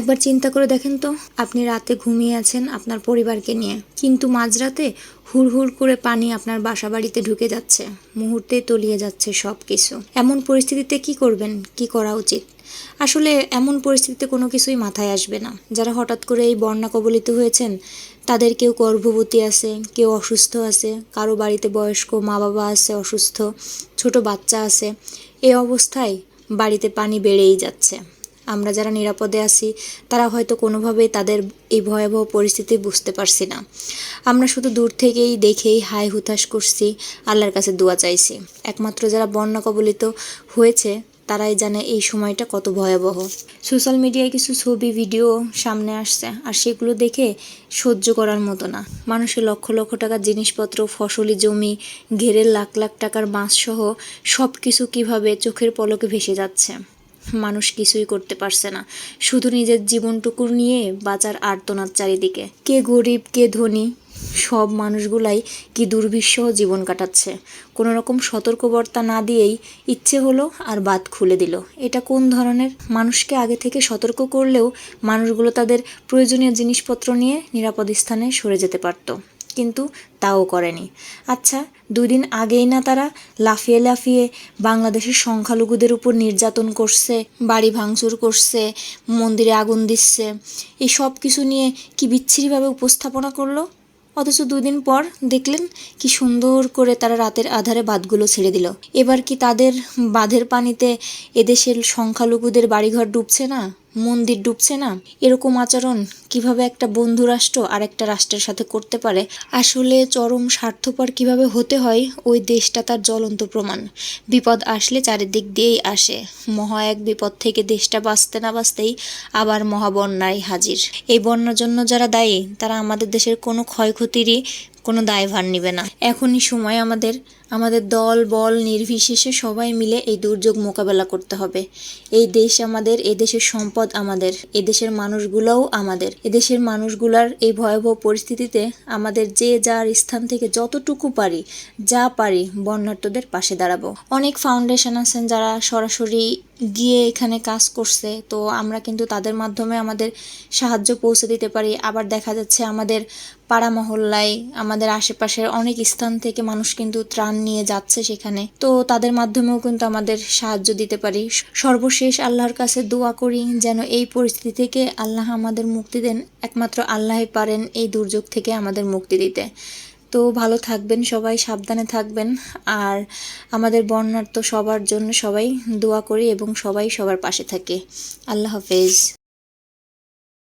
একবার চিন্তা করে দেখেন তো, আপনি রাতে ঘুমিয়ে আছেন আপনার পরিবারকে নিয়ে। কিন্তু মাঝরাতে হুড় করে পানি আপনার বাসা বাড়িতে ঢুকে যাচ্ছে, মুহূর্তে তলিয়ে যাচ্ছে সব কিছু এমন পরিস্থিতিতে কি করবেন? কি করা উচিত? আসলে এমন পরিস্থিতিতে কোনো কিছুই মাথায় আসবে না। যারা হঠাৎ করে এই বন্যা কবলিত হয়েছেন, তাদের কেউ গর্ভবতী আছে, কেউ অসুস্থ আছে, কারও বাড়িতে বয়স্ক মা বাবা আছে, অসুস্থ, ছোট বাচ্চা আছে এই অবস্থায় বাড়িতে পানি বেড়েই যাচ্ছে। আমরা যারা নিরাপদে আছি, তারা হয়তো কোনোভাবেই তাদের এই ভয়াবহ পরিস্থিতি বুঝতে পারছি না। আমরা শুধু দূর থেকেই দেখেই হাই হুতাশ করছি, আল্লাহর কাছে দোয়া চাইছি। একমাত্র যারা বন্যা কবলিত হয়েছে, তারাই জানে এই সময়টা কত ভয়াবহ। সোশ্যাল মিডিয়ায় কিছু ছবি, ভিডিও সামনে আসছে, আর সেগুলো দেখে সহ্য করার মতো না। মানুষের লক্ষ লক্ষ টাকার জিনিসপত্র, ফসলি জমি ঘেরের লাখ লাখ টাকার বাঁশসহ সব কিছু কীভাবে চোখের পলকে ভেসে যাচ্ছে? মানুষ কিছুই করতে পারছে না। শুধু নিজের জীবনটুকু নিয়ে বাঁচার আর্তনাদ চারিদিকে। কে গরিব, কে ধনী, সব মানুষগুলাই কি দুর্বিষহ জীবন কাটাচ্ছে। কোনো রকম সতর্কবার্তা না দিয়েই ইচ্ছে হলো আর বাদ খুলে দিল। এটা কোন ধরনের? মানুষকে আগে থেকে সতর্ক করলেও মানুষগুলো তাদের প্রয়োজনীয় জিনিসপত্র নিয়ে নিরাপদ স্থানে সরে যেতে পারতো। কিন্তু তাও করেনি। আচ্ছা দুই দিন আগেই না তারা লাফিয়ে লাফিয়ে বাংলাদেশের সংখ্যালঘুদের উপর নির্যাতন করছে, বাড়ি ভাঙচুর করছে, মন্দিরে আগুন দিচ্ছে, এই সব কিছু নিয়ে কি বিচ্ছিরিভাবে উপস্থাপনা করল? অথচ দুই দিন পর দেখলেন কি সুন্দর করে তারা রাতের আধারে বাঁধগুলো ছেড়ে দিল। এবার কি তাদের বাঁধের পানিতে এদেশের সংখ্যালঘুদের বাড়িঘর ডুবছে না? মন্দির ডুবছে না? এরকম আচরণ কীভাবে একটা বন্ধু রাষ্ট্র আর একটা রাষ্ট্রের সাথে করতে পারে? আসলে চরম স্বার্থপর কীভাবে হতে হয়? ওই দেশটা তার জ্বলন্ত প্রমাণ। বিপদ আসলে চারিদিক দিয়েই আসে। মহা এক বিপদ থেকে দেশটা বাঁচতে না বাঁচতেই আবার মহাবন্যায় হাজির। এই বন্যার জন্য যারা দায়ী, তারা আমাদের দেশের কোনো ক্ষয়ক্ষতিরই কোনো দায়ভার নেবে না। এখনই সময় আমাদের আমাদের দল, বল, নির্বিশেষে সবাই মিলে এই দুর্যোগ মোকাবেলা করতে হবে। এই দেশ আমাদের, এই দেশের সম্পদ আমাদের এদেশের মানুষগুলোও আমাদের। এদেশের মানুষগুলার এই ভয়াবহ পরিস্থিতিতে আমাদের যে যার স্থান থেকে যতটুকু পারি, যা পারি বন্যার্থদের পাশে দাঁড়াবো। অনেক ফাউন্ডেশন আছেন যারা সরাসরি গিয়ে এখানে কাজ করছে, তো আমরা কিন্তু তাদের মাধ্যমে আমাদের সাহায্য পৌঁছে দিতে পারি। আবার দেখা যাচ্ছে আমাদের পাড়া মহল্লায়, আমাদের আশেপাশের অনেক স্থান থেকে মানুষ কিন্তু ত্রাণ নিয়ে যাচ্ছে সেখানে। তো তাদের মাধ্যমেও কিন্তু আমাদের সাহায্য দিতে পারি। সর্বশেষ আল্লাহর কাছে দোয়া করি যেন এই পরিস্থিতি থেকে আল্লাহ আমাদের মুক্তি দেন। একমাত্র আল্লাহই পারেন এই দুর্যোগ থেকে আমাদের মুক্তি দিতে। তো ভালো থাকবেন সবাই, সাবধানে থাকবেন। আর আমাদের বন্যার্থ সবার জন্য সবাই দোয়া করি এবং সবাই সবার পাশে থাকে। আল্লাহ হাফেজ।